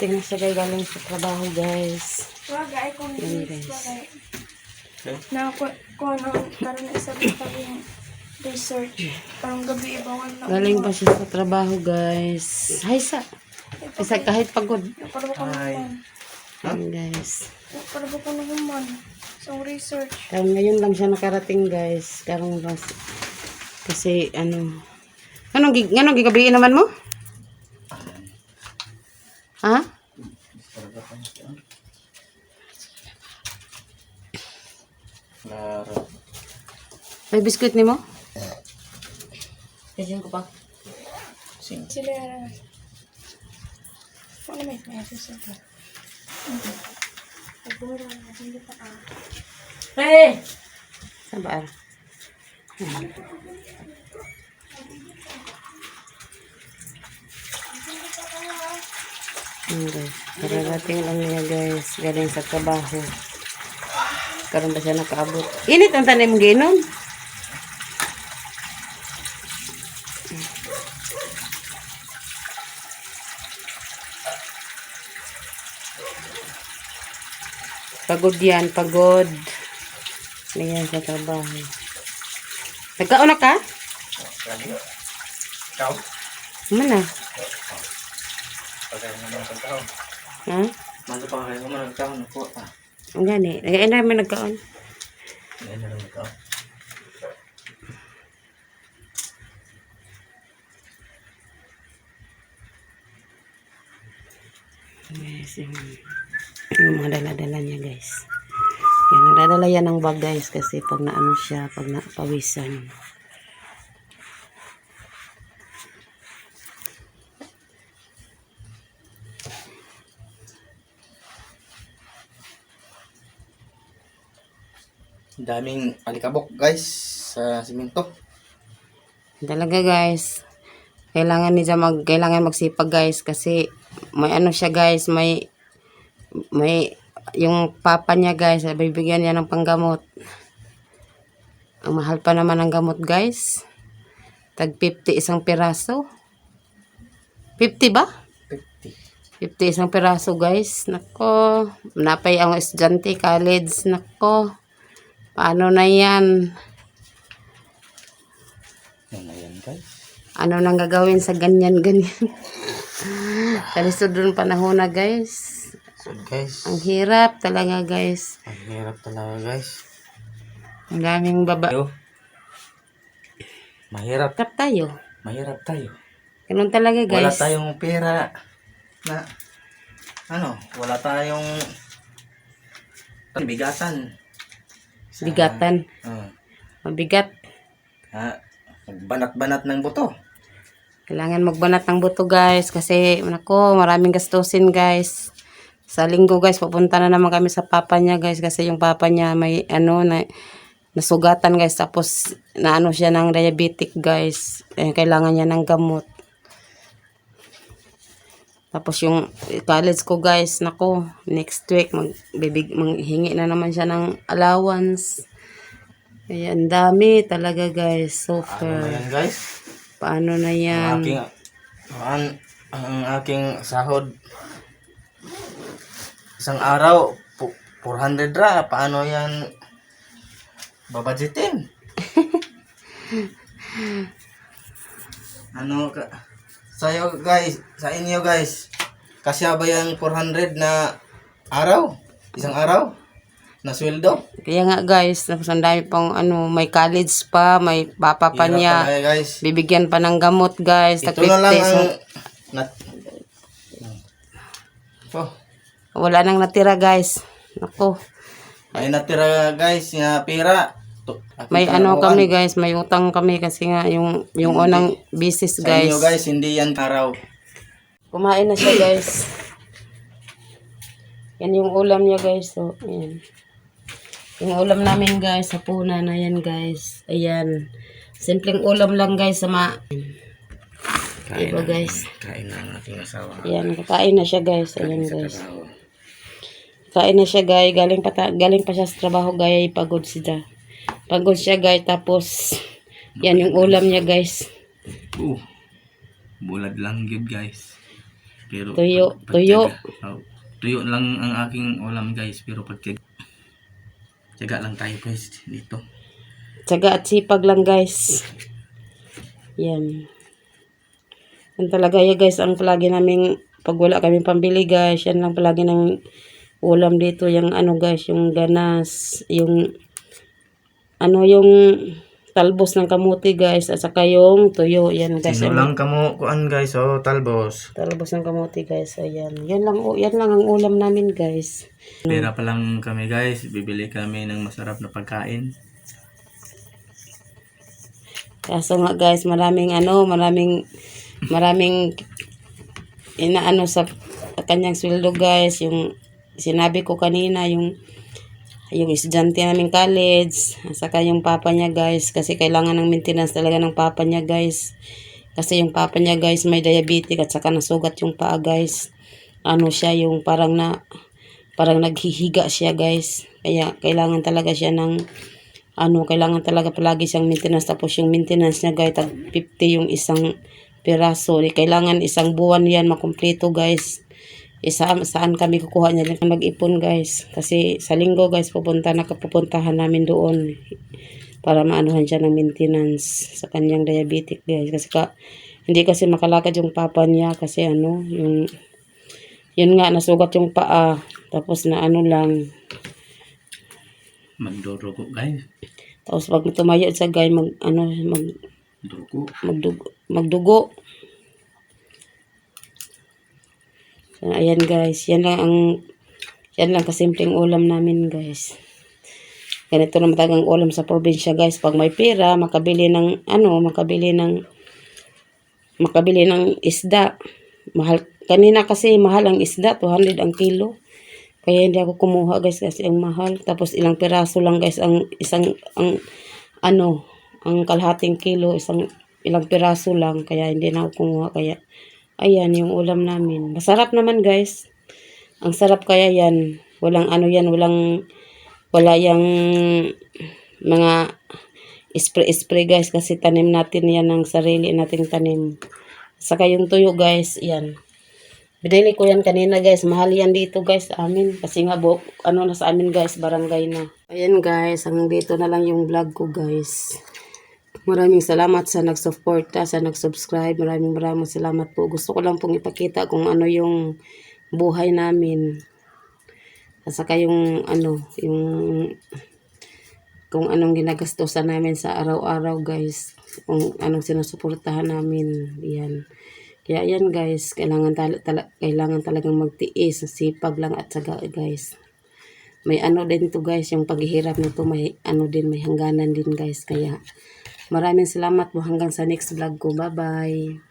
Nakarating na siya guys galing sa trabaho guys. Wag ay kung Yan, guys. Na ko ko ano karon na isa pa yung research. Parang gabi ibangan na. Galing pa siya sa trabaho guys. Hay sa. Isa kahit pagod. Para ko naman. Yan guys. Para ko naman. So research. Karon ngayon lang siya nakarating guys. Karon lang si- kasi ano Anong gig anong gigabiin naman mo? Ha? May biskuit ni mo? Kasi ko pa. Sila. Ano may may susunod? Pagbuhay lang natin dito pa. Hey! Sabar. Ayan guys. Kararating lang niya guys. Galing sa trabaho. Karoon ba siya nakaabot? Init ang tanim ginom. Pagod yan, pagod. Ganyan sa trabaho. Nagkauna ka? Ikaw? Mana? Pagkain naman ng tao. Ha? Mando pa kayo naman ng tao. Nakuha pa. Ang gani. Nagain namin nagkaon. Ngayon na lang ikaw. Guys, yung, yung mga dala-dala niya guys. Yan, nagdadala yan ng bag guys kasi pag naano siya, pag napawisan. Daming alikabok guys sa simento. Talaga guys. Kailangan niya mag kailangan magsipag guys kasi may ano siya guys, may may yung papa niya guys, bibigyan niya ng panggamot. Ang mahal pa naman ng gamot guys. Tag 50 isang piraso. 50 ba? 50. 50 isang piraso guys. Nako, napay ang estudyante college. Nako, paano na yan? Yan na yan guys. ano nang gagawin sa ganyan ganyan kalisod doon panahon na guys So guys. ang hirap talaga guys Ang hirap talaga guys. ang daming baba Yo. Mahirap. Hirap tayo Mahirap tayo. ganun talaga Wala guys tayong pera na ano, wala tayong bigatan. Bigatan. Oo. mabigat. Ha, banat-banat ng buto. kailangan magbanat ng buto guys kasi nako maraming gastusin guys. Sa linggo guys pupunta na naman kami sa papa niya guys kasi yung papa niya may ano na nasugatan guys tapos naano siya ng diabetic guys. Eh, kailangan niya ng gamot tapos yung college ko guys nako next week magbibig manghingi na naman siya ng allowance. Kaya ang dami talaga guys so Ano far. na yan guys? paano na Ang yan? aking ang, ang aking sahod. Isang araw pu- 400 ra paano yan? Babadgetin ano ka sa'yo guys sa inyo guys kasya ba yung 400 na araw isang araw na sweldo Kaya nga guys, tapos ang dami pang ano, may college pa, may papa pa Hirap niya. talaga, guys Bibigyan pa ng gamot guys. ito na lang ang nat oh wala nang natira guys. Ako, May natira guys na pera. May ano kami guys, may utang kami kasi nga yung yung Hindi. unang business Sa guys. inyo guys, hindi yan araw. Kumain na siya guys. Yan yung ulam niya guys. So, ayan. Yung ulam namin guys, sa puna na yan guys. Ayan. Simpleng ulam lang guys sa ma... Diba, guys? Kain na ang aking asawa. Ayan, kakain na siya guys. Ayan guys. Kain na siya guys. Galing pa, ta- galing pa siya sa trabaho guys. Pagod siya. Pagod siya guys. Tapos, yan yung ulam niya guys. Uh, bulad lang yun guys. Pero Tuyo, pag- tuyo. oh, tuyo lang ang aking ulam guys. Pero pag tiyaga, tiyaga lang tayo guys dito. Tsaga at sipag lang guys. Yan. Yan talaga ya guys ang palagi naming pag wala kaming pambili guys, yan lang palagi ng ulam dito yung ano guys, yung ganas, yung ano yung talbos ng kamuti guys at saka yung tuyo yan guys. Sino Yung lang kamo kuan guys, oh, talbos. Talbos ng kamuti guys. Ayan. Yan lang oh, yan lang ang ulam namin guys. Pera pa lang kami guys. Bibili kami ng masarap na pagkain. Kaso nga guys, maraming ano, maraming maraming inaano sa kanyang sweldo guys, yung sinabi ko kanina, yung yung estudyante namin college, saka yung papa niya guys, kasi kailangan ng maintenance talaga ng papa niya guys. Kasi yung papa niya guys may diabetic at saka nasugat yung paa guys. Ano siya yung parang na parang naghihiga siya guys. Kaya kailangan talaga siya ng ano, kailangan talaga palagi siyang maintenance. Tapos yung maintenance niya guys, tag 50 yung isang piraso. Kailangan isang buwan yan makumpleto guys. Isa, saan kami kukuha niya din mag-ipon guys. Kasi sa linggo guys, pupunta na kapupuntahan namin doon para maanuhan siya ng maintenance sa kanyang diabetic guys. Kasi ka, hindi kasi makalakad yung papa niya kasi ano, yung yun nga, nasugat yung paa. Tapos na ano lang, Magdurugo guys. tapos pag tumayo sa guy, mag, ano, mag, Durugo. magdugo, magdugo. So, ayan guys, yan lang ang yan lang kasimpleng ulam namin guys. Ganito na matagang ulam sa probinsya guys. Pag may pera, makabili ng ano, makabili ng makabili ng isda. Mahal kanina kasi mahal ang isda, 200 ang kilo. Kaya hindi ako kumuha guys kasi ang mahal. Tapos ilang piraso lang guys ang isang ang ano, ang kalahating kilo, isang ilang piraso lang. Kaya hindi na ako kumuha. Kaya ayan yung ulam namin. Masarap naman guys. Ang sarap kaya yan. Walang ano yan, walang wala yung mga spray-spray guys kasi tanim natin yan ng sarili nating tanim. Saka yung tuyo guys, yan. Binili ko yan kanina guys. Mahal yan dito guys amin. Kasi nga bu ano na sa amin guys, barangay na. Ayan guys, hanggang dito na lang yung vlog ko guys. Maraming salamat sa nagsuporta, sa nagsubscribe. Maraming maraming salamat po. Gusto ko lang pong ipakita kung ano yung buhay namin. At saka yung ano, yung kung anong ginagastosan namin sa araw-araw guys. Kung anong sinusuportahan namin. Yan. Kaya yan guys, kailangan, tal- tala- kailangan talagang magtiis, sipag lang at saga guys. May ano din to guys, yung paghihirap na to may ano din, may hangganan din guys. Kaya maraming salamat po hanggang sa next vlog ko. Bye bye.